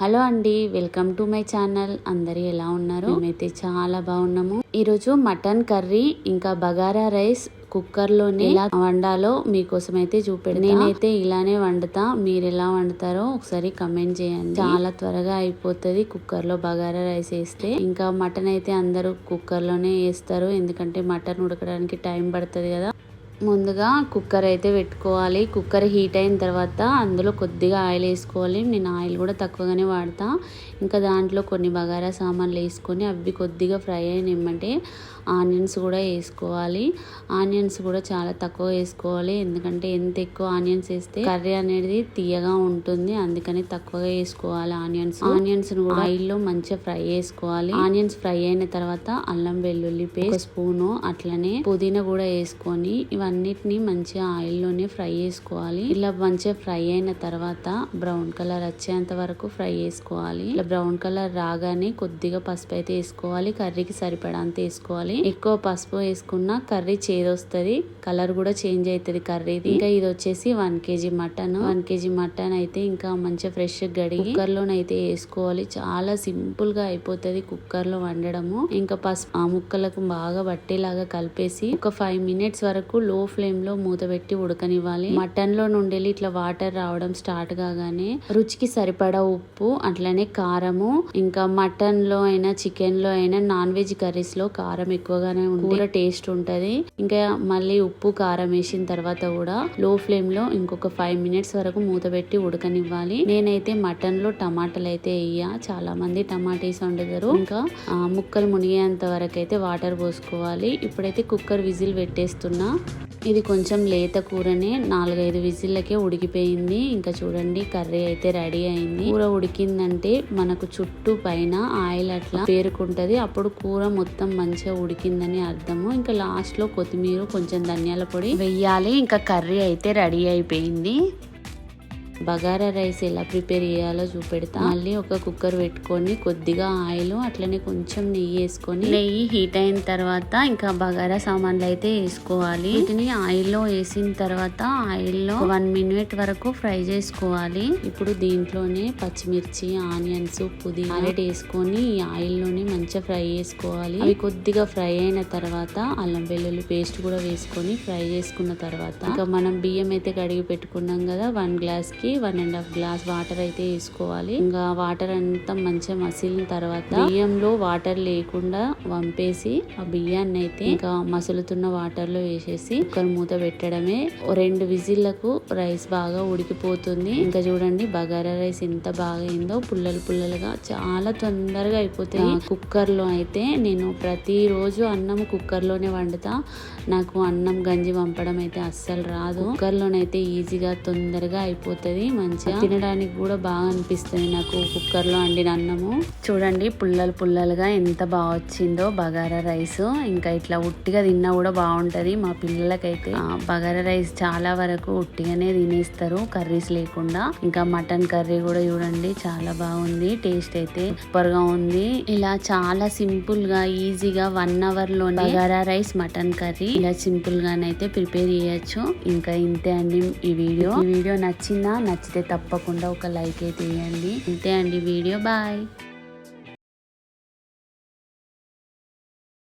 Hello అండి welcome to my channel. అందరు ఎలా ఉన్నారు? మేమైతే చాలా బాగున్నాము. ఈరోజు మటన్ కర్రీ ఇంకా బగారా రైస్ కుక్కర్లోనే ఎలా వండాలో మీకోసం అయితే చూపెడతా. నేనైతే ఇలానే వండుతా. మీరు ఎలా వండుతారో ఒకసారి కమెంట్ చేయండి. చాలా త్వరగా అయిపోతుంది కుక్కర్లో బగారా రైస్ వేస్తే. ఇంకా మటన్ అయితే అందరూ కుక్కర్లోనే వేస్తారు. ఎందుకంటే మటన్ ఉడకడానికి టైం పడుతుంది కదా. ముందుగా కుక్కర్ అయితే పెట్టుకోవాలి. కుక్కర్ హీట్ అయిన తర్వాత అందులో కొద్దిగా ఆయిల్ వేసుకోవాలి. నేను ఆయిల్ కూడా తక్కువగానే వాడతా. ఇంకా దాంట్లో కొన్ని బగారా సామాన్లు వేసుకొని అవి కొద్దిగా ఫ్రై అయినమ్మంటే ఆనియన్స్ కూడా వేసుకోవాలి. ఆనియన్స్ కూడా చాలా తక్కువ వేసుకోవాలి. ఎందుకంటే ఎంత ఎక్కువ ఆనియన్స్ వేస్తే కర్రీ అనేది తీయగా ఉంటుంది. అందుకని తక్కువగా వేసుకోవాలి ఆనియన్స్. ఆనియన్స్ కూడా ఆయిల్లో మంచిగా ఫ్రై చేసుకోవాలి ఆనియన్స్ ఫ్రై అయిన తర్వాత అల్లం వెల్లుల్లి పేస్ట్ స్పూను అట్లనే పుదీనా కూడా వేసుకొని అన్నిటినీ మంచిగా ఆయిల్లోనే ఫ్రై చేసుకోవాలి. ఇలా మంచిగా ఫ్రై అయిన తర్వాత బ్రౌన్ కలర్ వచ్చేంత వరకు ఫ్రై చేసుకోవాలి. ఇలా బ్రౌన్ కలర్ రాగానే కొద్దిగా పసుపు అయితే వేసుకోవాలి. కర్రీకి సరిపడంత వేసుకోవాలి. ఎక్కువ పసుపు వేసుకున్న కర్రీ చేదొస్తుంది. కలర్ కూడా చేంజ్ అవుతుంది కర్రీది. ఇంకా ఇది వచ్చేసి one KG mutton. One KG mutton అయితే ఇంకా మంచిగా ఫ్రెష్ గడిగి కుక్కర్ లోనైతే వేసుకోవాలి. చాలా సింపుల్గా అయిపోతుంది కుక్కర్లో వండడము. ఇంకా పసుపు ఆ ముక్కలకు బాగా పట్టేలాగా కలిపేసి ఒక ఫైవ్ మినిట్స్ వరకు లో లో మూత పెట్టి ఉడకనివ్వాలి. మటన్లో నుండి ఇట్లా వాటర్ రావడం స్టార్ట్ కాగానే రుచికి సరిపడా ఉప్పు అట్లనే కారము ఇంకా మటన్లో అయినా చికెన్లో అయినా నాన్ వెజ్ కర్రీస్లో కారం ఎక్కువగానే ఉంటుంది కూర టేస్ట్ ఉంటుంది. ఇంకా మళ్ళీ ఉప్పు కారం వేసిన తర్వాత కూడా లో ఫ్లేమ్లో ఇంకొక ఫైవ్ మినిట్స్ వరకు మూత పెట్టి ఉడకనివ్వాలి. నేనైతే మటన్లో టమాటాలు అయితే వేయ చాలా మంది టమాటేస్ వండుతారు. ఇంకా ముక్కలు మునిగేంత వరకు అయితే వాటర్ పోసుకోవాలి. ఇప్పుడైతే కుక్కర్ విజిల్ పెట్టేస్తున్నా. ఇది కొంచెం లేత కూరనే నాలుగైదు విజిల్లకే ఉడికిపోయింది. ఇంకా చూడండి కర్రీ అయితే రెడీ అయింది. కూర ఉడికిందంటే మనకు చుట్టూ పైన ఆయిల్ అట్లా పేరుకుంటది. అప్పుడు కూర మొత్తం మంచిగా ఉడికిందని అర్థము. ఇంకా లాస్ట్లో కొత్తిమీర కొంచెం ధనియాల పొడి వెయ్యాలి ఇంకా కర్రీ అయితే రెడీ అయిపోయింది. బగారా రైస్ ఎలా ప్రిపేర్ చేయాలో చూపెడతా. మళ్ళీ ఒక కుక్కర్ పెట్టుకొని కొద్దిగా ఆయిల్ అట్లనే కొంచెం నెయ్యి వేసుకొని నెయ్యి హీట్ అయిన తర్వాత ఇంకా బగారా సామాన్లు అయితే వేసుకోవాలి. వీటిని ఆయిల్లో వేసిన తర్వాత ఆయిల్లో వన్ మినిట్ వరకు ఫ్రై చేసుకోవాలి. ఇప్పుడు దీంట్లోనే పచ్చిమిర్చి ఆనియన్స్ పుదీనా క్యారెట్ వేసుకొని ఈ ఆయిల్లోనే మంచిగా ఫ్రై చేసుకోవాలి. అవి కొద్దిగా ఫ్రై అయిన తర్వాత అల్లం వెల్లుల్లి పేస్ట్ కూడా వేసుకొని ఫ్రై చేసుకున్న తర్వాత. ఇంకా మనం బియ్యం అయితే కడిగి పెట్టుకున్నాం కదా వన్ గ్లాస్ కి one and half glass water అయితే వేసుకోవాలి. ఇంకా వాటర్ అంతా మంచిగా మసిలిన తర్వాత బియ్యంలో వాటర్ లేకుండా వంపేసి ఆ బియ్యాన్ని అయితే ఇంకా మసులుతున్న వాటర్లో వేసేసి కుక్కర్ మూత పెట్టడమే. ఓ రెండు విజిల్లకు రైస్ బాగా ఉడికిపోతుంది. ఇంకా చూడండి బగారా రైస్ ఎంత బాగా అయిందో. పుల్లలు పుల్లలుగా చాలా తొందరగా అయిపోతాయి. కుక్కర్లో అయితే నేను ప్రతిరోజు అన్నం కుక్కర్లోనే వండుతా. నాకు అన్నం గంజి పంపడం అయితే అస్సలు రాదు. కుక్కర్ లోనైతే ఈజీగా తొందరగా అయిపోతుంది. మంచిగా. తినడానికి కూడా బాగా అనిపిస్తుంది నాకు కుక్కర్లో వండిన అన్నము. చూడండి పుల్లలు పుల్లలుగా ఎంత బాగా వచ్చిందో బగారా రైస్. ఇంకా ఇట్లా ఉట్టిగా తిన్నా కూడా బాగుంటది మా పిల్లలకైతే. బగారా రైస్ చాలా వరకు ఉట్టిగానే తినేస్తారు కర్రీస్ లేకుండా. ఇంకా మటన్ కర్రీ కూడా చూడండి చాలా బాగుంది టేస్ట్ అయితే సూపర్గా ఉంది. ఇలా చాలా సింపుల్గా ఈజీగా వన్ అవర్లో బగారా రైస్ మటన్ కర్రీ ఇలా సింపుల్ గానైతే ప్రిపేర్ చేయొచ్చు. ఇంకా ఇంతే అండి ఈ వీడియో. ఈ వీడియో నచ్చిందా నచ్చితే తప్పకుండా ఒక లైక్ అయితే వేయండి ఇంతే అండి వీడియో బాయ్.